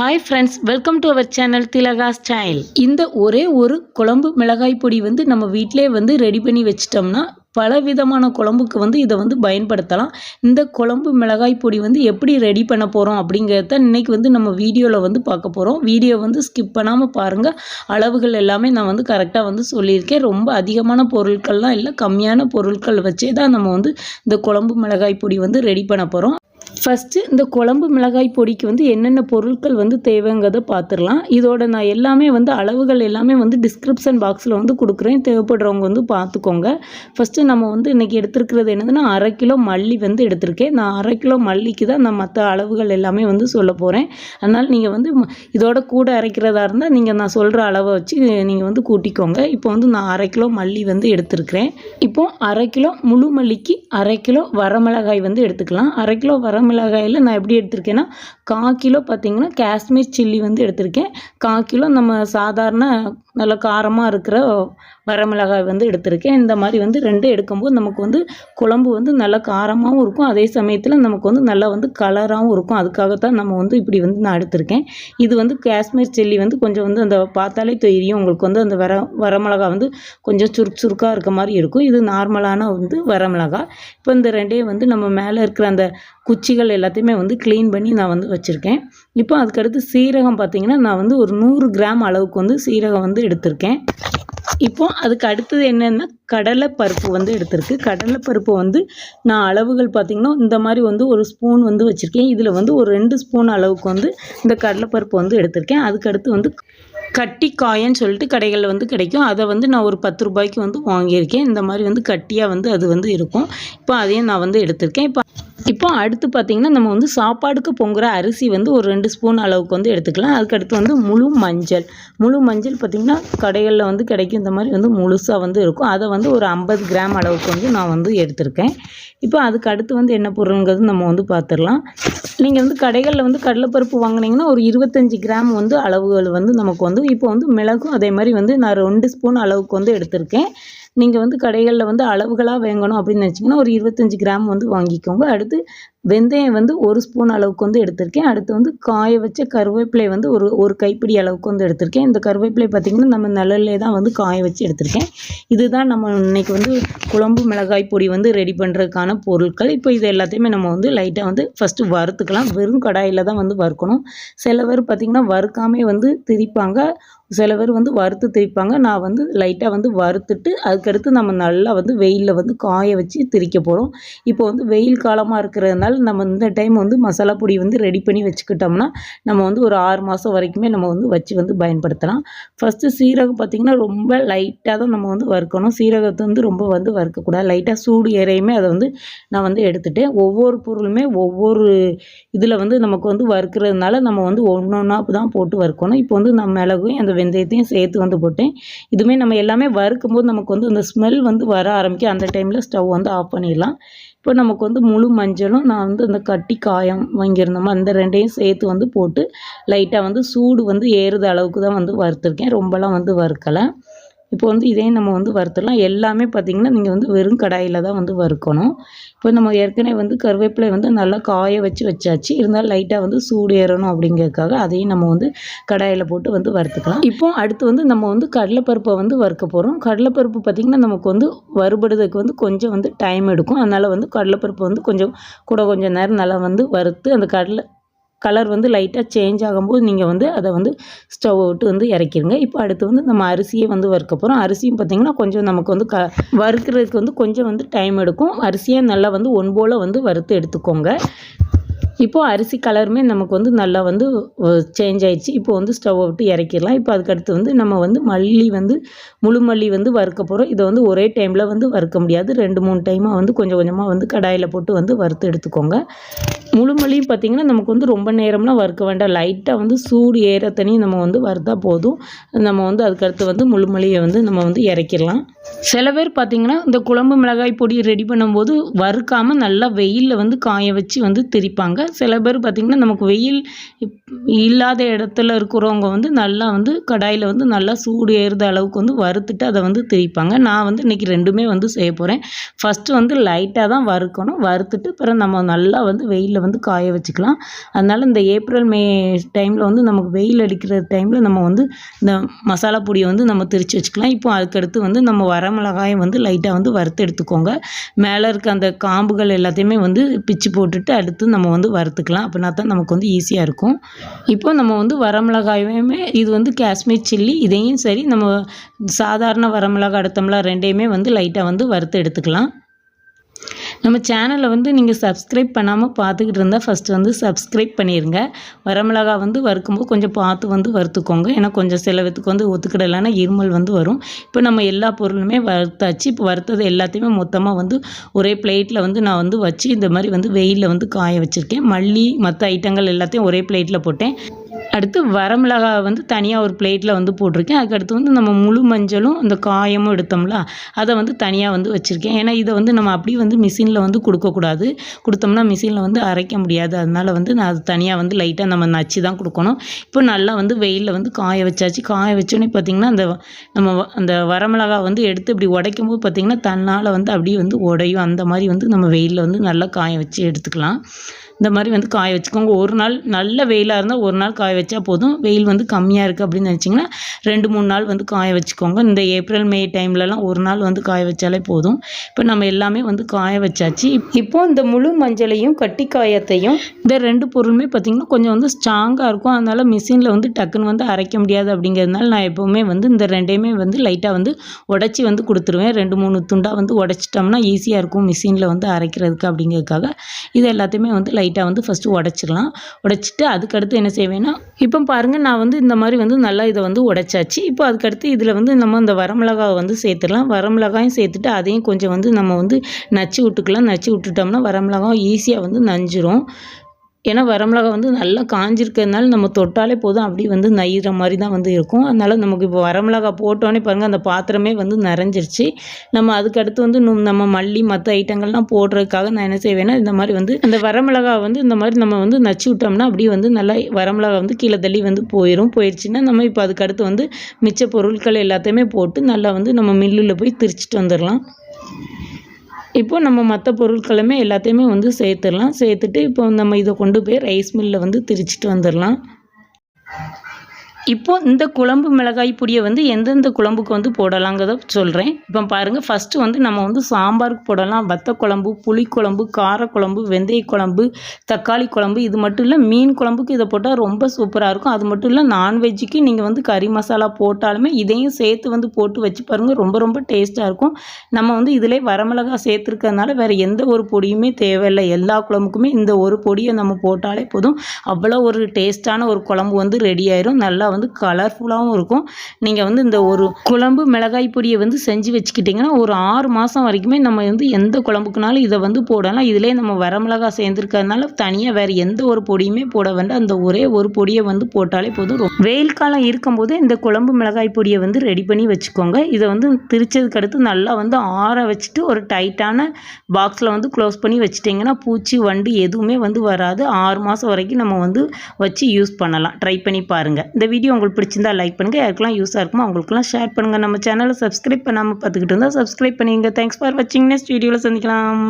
Hi friends welcome to our channel Thilaga style இந்த ஒரே ஒரு குழம்பு மிளகாய் பொடி வந்து நம்ம வீட்டிலே வந்து ரெடி பண்ணி வச்சிட்டோம்னா பல விதமான குழம்புக்கு வந்து இதை வந்து பயன்படுத்தலாம். இந்த குழம்பு மிளகாய் பொடி வந்து எப்படி ரெடி பண்ண போகிறோம் அப்படிங்கிறத இன்றைக்கி வந்து நம்ம வீடியோவில் வந்து பார்க்க போகிறோம் வீடியோ வந்து ஸ்கிப் பண்ணாமல் பாருங்கள் அளவுகள் எல்லாமே நான் வந்து கரெக்டாக வந்து சொல்லியிருக்கேன். ரொம்ப அதிகமான பொருட்கள்லாம் இல்லை கம்மியான பொருட்கள் வச்சே தான் நம்ம வந்து இந்த குழம்பு மிளகாய் பொடி வந்து ரெடி பண்ண போகிறோம் ஃபஸ்ட்டு இந்த குழம்பு மிளகாய் பொடிக்கு வந்து என்னென்ன பொருட்கள் வந்து தேவைங்கிறத பார்த்துடலாம் இதோட நான் எல்லாமே வந்து அளவுகள் எல்லாமே வந்து டிஸ்கிரிப்ஷன் பாக்ஸில் வந்து கொடுக்குறேன். தேவைப்படுறவங்க வந்து பார்த்துக்கோங்க ஃபஸ்ட்டு நம்ம வந்து இன்றைக்கி எடுத்துருக்கிறது என்னதுன்னா அரை கிலோ மல்லி வந்து எடுத்திருக்கேன். நான் அரை கிலோ மல்லிக்கு தான் நான் மற்ற அளவுகள் எல்லாமே வந்து சொல்ல போகிறேன் அதனால் நீங்கள் வந்து இதோட கூட அரைக்கிறதா இருந்தால் நீங்கள் நான் சொல்கிற அளவை வச்சு நீங்கள் வந்து கூட்டிக்கோங்க. இப்போ வந்து நான் அரை கிலோ மல்லி வந்து எடுத்திருக்கிறேன். இப்போ அரை கிலோ முழு மல்லிக்கு அரை கிலோ வரமிளகாய் வந்து எடுத்துக்கலாம். அரை கிலோ வரமிளகாயில் நான் எப்படி எடுத்திருக்கேன்னா கா கிலோ பார்த்திங்கன்னா காஷ்மீர் சில்லி வந்து எடுத்திருக்கேன். கா கிலோ நம்ம சாதாரண நல்லா காரமாக இருக்கிற வரமிளகாய் வந்து எடுத்திருக்கேன். இந்த மாதிரி வந்து ரெண்டு எடுக்கும்போது நமக்கு வந்து குழம்பு வந்து நல்லா காரமாகவும் இருக்கும். அதே சமயத்தில் நமக்கு வந்து நல்லா வந்து கலராகவும் இருக்கும். அதுக்காகத்தான் நம்ம வந்து இப்படி வந்து நான் எடுத்திருக்கேன். இது வந்து காஷ்மீர் சில்லி வந்து கொஞ்சம் வந்து அந்த பார்த்தாலே தெரியும். உங்களுக்கு வந்து அந்த வர வரமிளகா வந்து கொஞ்சம் சுருக்கு சுருக்காக இருக்க மாதிரி இருக்கும். இது நார்மலான வந்து வரமிளகாய் இப்போ இந்த ரெண்டையும் வந்து நம்ம மேலே இருக்கிற அந்த குச்சிகள் எல்லாத்தையுமே வந்து க்ளீன் பண்ணி நான் வந்து வச்சுருக்கேன். இப்போ அதுக்கடுத்து சீரகம் பார்த்திங்கன்னா நான் வந்து ஒரு நூறு கிராம் அளவுக்கு வந்து சீரகம் வந்து எடுத்திருக்கேன். இப்போ அதுக்கு அடுத்தது என்னென்னா கடலைப்பருப்பு வந்து எடுத்திருக்கு. கடலைப்பருப்பு வந்து நான் அளவுகள் பார்த்திங்கன்னா இந்த மாதிரி வந்து ஒரு ஸ்பூன் வந்து வச்சுருக்கேன். இதில் வந்து ஒரு ரெண்டு ஸ்பூன் அளவுக்கு வந்து இந்த கடலைப்பருப்பு வந்து எடுத்திருக்கேன். அதுக்கடுத்து வந்து கட்டி காயன்னு சொல்லிட்டு கடைகளில் வந்து கிடைக்கும். அதை வந்து நான் ஒரு பத்து ரூபாய்க்கு வந்து வாங்கியிருக்கேன். இந்த மாதிரி வந்து கட்டியாக வந்து அது வந்து இருக்கும். இப்போ அதையும் நான் வந்து எடுத்திருக்கேன். இப்போ இப்போ அடுத்து பார்த்திங்கன்னா நம்ம வந்து சாப்பாடுக்கு பொங்குற அரிசி வந்து ஒரு ரெண்டு ஸ்பூன் அளவுக்கு வந்து எடுத்துக்கலாம். அதுக்கடுத்து வந்து முழு மஞ்சள். முழு மஞ்சள் பார்த்திங்கன்னா கடைகளில் வந்து கிடைக்கும். இந்த மாதிரி வந்து முழுசாக வந்து இருக்கும். அதை வந்து ஒரு ஐம்பது கிராம் அளவுக்கு வந்து நான் வந்து எடுத்திருக்கேன். இப்போ அதுக்கு அடுத்து வந்து என்ன பொருளுங்கிறது நம்ம வந்து பார்த்துடலாம். நீங்கள் வந்து கடைகளில் வந்து கடலைப்பருப்பு வாங்குனீங்கன்னா ஒரு இருபத்தஞ்சி கிராம் வந்து அளவுகள் வந்து நமக்கு வந்து இப்போ வந்து மிளகும் அதே மாதிரி வந்து நான் ரெண்டு ஸ்பூன் அளவுக்கு வந்து எடுத்திருக்கேன். நீங்கள் வந்து கடைகளில் வந்து அளவுகளாக வாங்கணும் அப்படின்னு நினச்சிங்கன்னா ஒரு இருபத்தஞ்சி கிராம் வந்து வாங்கிக்கோங்க. அடுத்து வெந்தயம் வந்து ஒரு ஸ்பூன் அளவுக்கு வந்து எடுத்திருக்கேன். அடுத்து வந்து காய வச்ச கருவேப்பிலை வந்து ஒரு ஒரு கைப்பிடி அளவுக்கு வந்து எடுத்திருக்கேன். இந்த கருவேப்பிலை பார்த்திங்கன்னா நம்ம நிழல்லே தான் வந்து காய வச்சு எடுத்திருக்கேன். இதுதான் நம்ம இன்னைக்கு வந்து குழம்பு மிளகாய் பொடி வந்து ரெடி பண்ணுறதுக்கான பொருட்கள். இப்போ இது எல்லாத்தையுமே நம்ம வந்து லைட்டாக வந்து ஃபஸ்ட்டு வறுத்துக்கலாம். வெறும் கடாயில் தான் வந்து வறுக்கணும். சில பேர் பார்த்திங்கன்னா வறுக்காமே வந்து திரிப்பாங்க. சில பேர் வந்து வறுத்து திரிப்பாங்க. நான் வந்து லைட்டாக வந்து வறுத்துட்டு அதுக்கடுத்து நம்ம நல்லா வந்து வெயிலில் வந்து காய வச்சு திரிக்க போகிறோம் இப்போ வந்து வெயில் காலமாக இருக்கிறதுனால நம்ம இந்த டைம் வந்து மசாலா பொடி வந்து ரெடி பண்ணி வச்சுக்கிட்டோம்னா நம்ம வந்து ஒரு ஆறு மாதம் வரைக்குமே நம்ம வந்து வச்சு வந்து பயன்படுத்தலாம். ஃபஸ்ட்டு சீரகம் பார்த்திங்கன்னா ரொம்ப லைட்டாக தான் நம்ம வந்து வறுக்கணும். சீரகத்தை வந்து ரொம்ப வந்து வறுக்கக்கூடாது. லைட்டாக சூடு ஏறையுமே அதை வந்து நான் வந்து எடுத்துட்டேன் ஒவ்வொரு பொருளுமே ஒவ்வொரு இதில் வந்து நமக்கு வந்து வறுக்கிறதுனால நம்ம வந்து ஒன்று ஒன்றா தான் போட்டு வறுக்கணும். இப்போ வந்து நான் மிளகும் அந்த வெந்தயத்தையும் சேர்த்து வந்து போட்டேன். இதுவுமே நம்ம எல்லாமே வறுக்கும்போது நமக்கு வந்து அந்த ஸ்மெல் வந்து வர ஆரம்பிக்கும். அந்த டைமில் ஸ்டவ் வந்து ஆஃப் பண்ணிடலாம். இப்போ நமக்கு வந்து முழு மஞ்சளும் நான் வந்து அந்த கட்டி காயம் வாங்கியிருந்தோமோ அந்த ரெண்டையும் சேர்த்து வந்து போட்டு லைட்டாக வந்து சூடு வந்து ஏறுத அளவுக்கு தான் வந்து வறுத்துருக்கேன். ரொம்பலாம் வந்து வறுக்கலை. இப்போ வந்து இதையும் நம்ம வந்து வறுத்துடலாம். எல்லாமே பார்த்திங்கன்னா நீங்கள் வந்து வெறும் கடாயில் தான் வந்து வறுக்கணும். இப்போ நம்ம ஏற்கனவே வந்து கருவேப்பிலை வந்து நல்லா காய வச்சு வச்சாச்சு. இருந்தாலும் லைட்டாக வந்து சூடு ஏறணும் அப்படிங்கிறதுக்காக அதையும் நம்ம வந்து கடாயில் போட்டு வந்து வறுத்துக்கலாம். இப்போ அடுத்து வந்து நம்ம வந்து கடலைப்பருப்பை வந்து வறுக்க போகிறோம் கடலைப்பருப்பு பார்த்திங்கன்னா நமக்கு வந்து வறுபடுறதுக்கு வந்து கொஞ்சம் வந்து டைம் எடுக்கும். அதனால் வந்து கடலைப்பருப்பு வந்து கொஞ்சம் கூட கொஞ்சம் நேரம் நல்லா வந்து வறுத்து அந்த கடலை கலர் வந்து லைட்டாக சேஞ்ச் ஆகும்போது நீங்கள் வந்து அதை வந்து ஸ்டவ் விட்டு வந்து இறக்கிடுங்க இப்போ அடுத்து வந்து நம்ம அரிசியை வந்து வறுக்க போகிறோம் அரிசியும் பார்த்திங்கன்னா கொஞ்சம் நமக்கு வந்து க வறுக்கிறதுக்கு வந்து கொஞ்சம் வந்து டைம் எடுக்கும். அரிசியை நல்லா வந்து ஒன்போல் வந்து வறுத்து எடுத்துக்கோங்க. இப்போது அரிசி கலருமே நமக்கு வந்து நல்லா வந்து சேஞ்ச் ஆயிடுச்சு. இப்போ வந்து ஸ்டவ்வை விட்டு இறக்கிடலாம். இப்போ அதுக்கடுத்து வந்து நம்ம வந்து மல்லி வந்து முழு மல்லி வந்து வறுக்க போகிறோம் இதை வந்து ஒரே டைமில் வந்து வறுக்க முடியாது. ரெண்டு மூணு டைமாக வந்து கொஞ்சம் கொஞ்சமாக வந்து கடாயில் போட்டு வந்து வறுத்து எடுத்துக்கோங்க. முழு மல்லியும் பார்த்திங்கன்னா நமக்கு வந்து ரொம்ப நேரம்லாம் வறுக்க வேண்டாம். லைட்டாக வந்து சூடு ஏற தனியும் நம்ம வந்து வறுத்தா போதும். நம்ம வந்து அதுக்கடுத்து வந்து முழு மல்லியை வந்து நம்ம வந்து இறக்கிடலாம். சில பேர் பார்த்திங்கன்னா இந்த குழம்பு மிளகாய் பொடி ரெடி பண்ணும்போது வறுக்காமல் நல்லா வெயிலில் வந்து காய வச்சு வந்து திரிப்பாங்க. சில பேர் பார்த்திங்கன்னா நமக்கு வெயில் இல்லாத இடத்துல இருக்கிறவங்க வந்து நல்லா வந்து கடாயில் வந்து நல்லா சூடு ஏறுத அளவுக்கு வந்து வறுத்துட்டு அதை வந்து திரிப்பாங்க. நான் வந்து இன்றைக்கி ரெண்டுமே வந்து செய்ய போகிறேன் ஃபஸ்ட்டு வந்து லைட்டாக தான் வறுக்கணும். வறுத்துட்டு அப்புறம் நம்ம நல்லா வந்து வெயிலில் வந்து காய வச்சுக்கலாம். அதனால் இந்த ஏப்ரல் மே டைமில் வந்து நமக்கு வெயில் அடிக்கிற டைமில் நம்ம வந்து இந்த மசாலா பொடியை வந்து நம்ம திரித்து வச்சுக்கலாம். இப்போ அதுக்கடுத்து வந்து நம்ம வரமிளகாயும் வந்து லைட்டாக வந்து வறுத்து எடுத்துக்கோங்க. மேலே இருக்க அந்த காம்புகள் எல்லாத்தையுமே வந்து பிச்சு போட்டுட்டு அடுத்து நம்ம வந்து வறுத்துக்கலாம். அப்படின்னா தான் நமக்கு வந்து ஈஸியாக இருக்கும். இப்போ நம்ம வந்து வரமிளகாயுமே இது வந்து காஷ்மீர் சில்லி இதையும் சரி நம்ம சாதாரண வரமிளகாய் அடுத்தமிளகா ரெண்டையுமே வந்து லைட்டாக வந்து வறுத்து எடுத்துக்கலாம். நம்ம சேனலை வந்து நீங்கள் சப்ஸ்கிரைப் பண்ணாமல் பார்த்துக்கிட்டு இருந்தால் ஃபஸ்ட்டு வந்து சப்ஸ்கிரைப் பண்ணிடுங்க வரமிளகா வந்து வறுக்கும்போது கொஞ்சம் பார்த்து வந்து வறுத்துக்கோங்க. ஏன்னா கொஞ்சம் சில வித்துக்கு வந்து ஒத்துக்கிடலைன்னா இருமல் வந்து வரும். இப்போ நம்ம எல்லா பொருளுமே வறுத்தாச்சு. இப்போ வறுத்தது எல்லாத்தையுமே மொத்தமாக வந்து ஒரே பிளேட்டில் வந்து நான் வந்து வச்சு இந்த மாதிரி வந்து வெயிலில் வந்து காய வச்சுருக்கேன். மல்லி மற்ற ஐட்டங்கள் எல்லாத்தையும் ஒரே பிளேட்டில் போட்டேன். அடுத்து வரமிளகா வந்து தனியாக ஒரு பிளேட்டில் வந்து போட்டிருக்கேன். அதுக்கடுத்து வந்து நம்ம முழு மஞ்சளும் அந்த காயமும் எடுத்தோம்ல அதை வந்து தனியாக வந்து வச்சுருக்கேன். ஏன்னா இதை வந்து நம்ம அப்படியே வந்து மிஷினில் வந்து கொடுக்கக்கூடாது. கொடுத்தோம்னா மிஷினில் வந்து அரைக்க முடியாது. அதனால் வந்து நான் அது தனியாக வந்து லைட்டாக நம்ம நச்சு தான் கொடுக்கணும். இப்போ நல்லா வந்து வெயிலில் வந்து காய வச்சாச்சு. காய வச்சோன்னே பார்த்திங்கன்னா அந்த நம்ம வ- அந்த வரமிளகா வந்து எடுத்து இப்படி உடைக்கும் போது பார்த்திங்கன்னா தன்னால் வந்து அப்படியே வந்து உடையும். அந்த மாதிரி வந்து நம்ம வெயிலில் வந்து நல்லா காய வச்சு எடுத்துக்கலாம். இந்த மாதிரி வந்து காய வச்சுக்கோங்க. ஒரு நாள் நல்ல வெயிலாக இருந்தால் ஒரு நாள் காய வச்சா போதும். வெயில் வந்து கம்மியாக இருக்குது அப்படின்னு நினச்சிங்கன்னா ரெண்டு மூணு நாள் வந்து காய வச்சுக்கோங்க. இந்த ஏப்ரல் மே டைம்லலாம் ஒரு நாள் வந்து காய வச்சாலே போதும். இப்போ நம்ம எல்லாமே வந்து காய வச்சாச்சு. இப்போ இந்த முழு மஞ்சளையும் கட்டி காயத்தையும் இந்த ரெண்டு பொருளுமே பார்த்திங்கன்னா கொஞ்சம் வந்து ஸ்ட்ராங்காக இருக்கும். அதனால் மிஷினில் வந்து டக்குன்னு வந்து அரைக்க முடியாது அப்படிங்கிறதுனால நான் எப்போவுமே வந்து இந்த ரெண்டையுமே வந்து லைட்டாக வந்து உடச்சி வந்து கொடுத்துருவேன். ரெண்டு மூணு துண்டாக வந்து உடச்சிட்டோம்னா ஈஸியாக இருக்கும் மிஷினில் வந்து அரைக்கிறதுக்கு அப்படிங்கிறதுக்காக. இது எல்லாத்தையுமே வந்து லைட் லைட்டாக வந்து ஃபஸ்ட்டு உடச்சிக்கலாம் உடச்சிட்டு அதுக்கடுத்து என்ன செய்வேன்னா இப்போ பாருங்கள் நான் வந்து இந்த மாதிரி வந்து நல்லா இதை வந்து உடச்சாச்சு. இப்போ அதுக்கடுத்து இதில் வந்து நம்ம இந்த வரமிளகாவை வந்து சேர்த்துடலாம். வரமிளகாயும் சேர்த்துட்டு அதையும் கொஞ்சம் வந்து நம்ம வந்து நச்சு விட்டுக்கலாம். நச்சு விட்டுட்டோம்னா வரமிளகாய் ஈஸியாக வந்து நஞ்சிரும். ஏன்னா வரமிளகா வந்து நல்லா காஞ்சிருக்கிறதுனால நம்ம தொட்டாலே போதும். அப்படியே வந்து நயிற மாதிரி தான் வந்து இருக்கும். அதனால் நமக்கு இப்போ வரமிளகா போட்டோன்னே பாருங்கள் அந்த பாத்திரமே வந்து நிறைஞ்சிருச்சு. நம்ம அதுக்கடுத்து வந்து நம்ம மல்லி மற்ற ஐட்டங்கள்லாம் போடுறதுக்காக நான் என்ன செய்வேன்னா இந்த மாதிரி வந்து அந்த வரமிளகா வந்து இந்த மாதிரி நம்ம வந்து நச்சு விட்டோம்னா அப்படியே வந்து நல்லா வரமிளகா வந்து கீழே தள்ளி வந்து போயிடும் போயிடுச்சுன்னா நம்ம இப்போ அதுக்கடுத்து வந்து மிச்ச பொருட்கள் எல்லாத்தையுமே போட்டு நல்லா வந்து நம்ம மில்லில் போய் திரிச்சிட்டு வந்துடலாம் இப்போ நம்ம மற்ற பொருட்களுமே எல்லாத்தையுமே வந்து சேர்த்துடலாம். சேர்த்துட்டு இப்போ நம்ம இதை கொண்டு போய் ரைஸ் மில்லில் வந்து திரிச்சிட்டு வந்துடலாம். இப்போ இந்த குழம்பு மிளகாய் பொடியை வந்து எந்தெந்த குழம்புக்கு வந்து போடலாங்கிறத சொல்கிறேன் இப்போ பாருங்கள் ஃபஸ்ட்டு வந்து நம்ம வந்து சாம்பாருக்கு போடலாம். வத்த குழம்பு புளிக்குழம்பு காரக்குழம்பு வெந்தய குழம்பு தக்காளி குழம்பு இது மட்டும் இல்லை மீன் குழம்புக்கு இதை போட்டால் ரொம்ப சூப்பராக இருக்கும். அது மட்டும் இல்லை நான்வெஜ்ஜுக்கு நீங்கள் வந்து கறி மசாலா போட்டாலுமே இதையும் சேர்த்து வந்து போட்டு வச்சு பாருங்கள் ரொம்ப ரொம்ப டேஸ்ட்டாக இருக்கும். நம்ம வந்து இதிலே வரமிளகா சேர்த்துருக்கறதுனால வேறு எந்த ஒரு பொடியுமே தேவையில்லை. எல்லா குழம்புக்குமே இந்த ஒரு பொடியை நம்ம போட்டாலே போதும். அவ்வளோ ஒரு டேஸ்ட்டான ஒரு குழம்பு வந்து ரெடி ஆயிரும். நல்லா வந்து கலர்ஃபுல்லாகவும் இருக்கும். நீங்கள் வந்து இந்த ஒரு குழம்பு மிளகாய் பொடியை வந்து செஞ்சு வச்சுக்கிட்டிங்கன்னா ஒரு ஆறு மாதம் வரைக்குமே நம்ம வந்து எந்த குழம்புக்குனாலும் இதை வந்து போடலாம். இதிலே நம்ம வரமிளகாய் சேர்ந்துருக்கறதுனால தனியாக வேறு எந்த ஒரு பொடியுமே போட வேண்டாம். அந்த ஒரே ஒரு பொடியை வந்து போட்டாலே போதும். ரொ- வெயில் காலம் இருக்கும்போது இந்த குழம்பு மிளகாய் பொடியை வந்து ரெடி பண்ணி வச்சுக்கோங்க. இதை வந்து திரிச்சதுக்கு அடுத்து நல்லா வந்து ஆற வச்சுட்டு ஒரு டைட்டான பாக்ஸில் வந்து க்ளோஸ் பண்ணி வச்சுட்டிங்கன்னா பூச்சி வண்டு எதுவுமே வந்து வராது. ஆறு மாதம் வரைக்கும் நம்ம வந்து வச்சு யூஸ் பண்ணலாம். ட்ரை பண்ணி பாருங்கள் இந்த வீடியோ உங்களுக்கு பிடிச்சிருந்தா லைக் பண்ணுங்கள் யாருக்கெல்லாம் யூஸாக இருக்குமோ அவங்களுக்குலாம் ஷேர் பண்ணுங்கள் நம்ம சேனலை சப்ஸ்கிரைப் பண்ணாமல் பார்த்துக்கிட்டு இருந்தால் சப்ஸ்கிரைப் பண்ணிங்க தேங்க்ஸ் ஃபார் வாட்சிங் நெக்ஸ்ட் வீடியோவில் சந்திக்கலாம்.